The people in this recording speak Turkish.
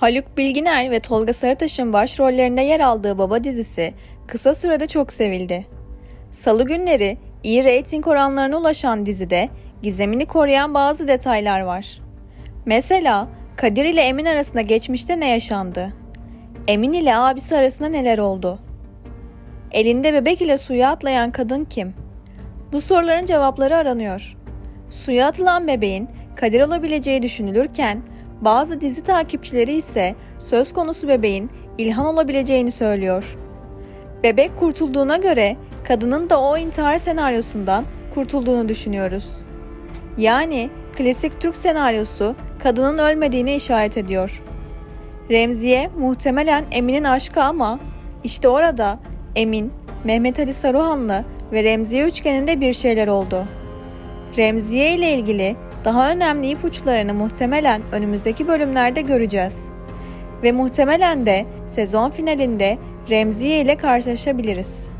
Haluk Bilginer ve Tolga Sarıtaş'ın başrollerinde yer aldığı Baba dizisi kısa sürede çok sevildi. Salı günleri iyi reyting oranlarına ulaşan dizide gizemini koruyan bazı detaylar var. Mesela Kadir ile Emin arasında geçmişte ne yaşandı? Emin ile abisi arasında neler oldu? Elinde bebek ile suya atlayan kadın kim? Bu soruların cevapları aranıyor. Suya atılan bebeğin Kadir olabileceği düşünülürken bazı dizi takipçileri ise söz konusu bebeğin İlhan olabileceğini söylüyor. Bebek kurtulduğuna göre kadının da o intihar senaryosundan kurtulduğunu düşünüyoruz. Yani klasik Türk senaryosu kadının ölmediğini işaret ediyor. Remziye muhtemelen Emin'in aşkı ama işte orada Emin, Mehmet Ali Saruhanlı ve Remziye üçgeninde bir şeyler oldu. Remziye ile ilgili daha önemli ipuçlarını muhtemelen önümüzdeki bölümlerde göreceğiz. Ve muhtemelen de sezon finalinde Remziye ile karşılaşabiliriz.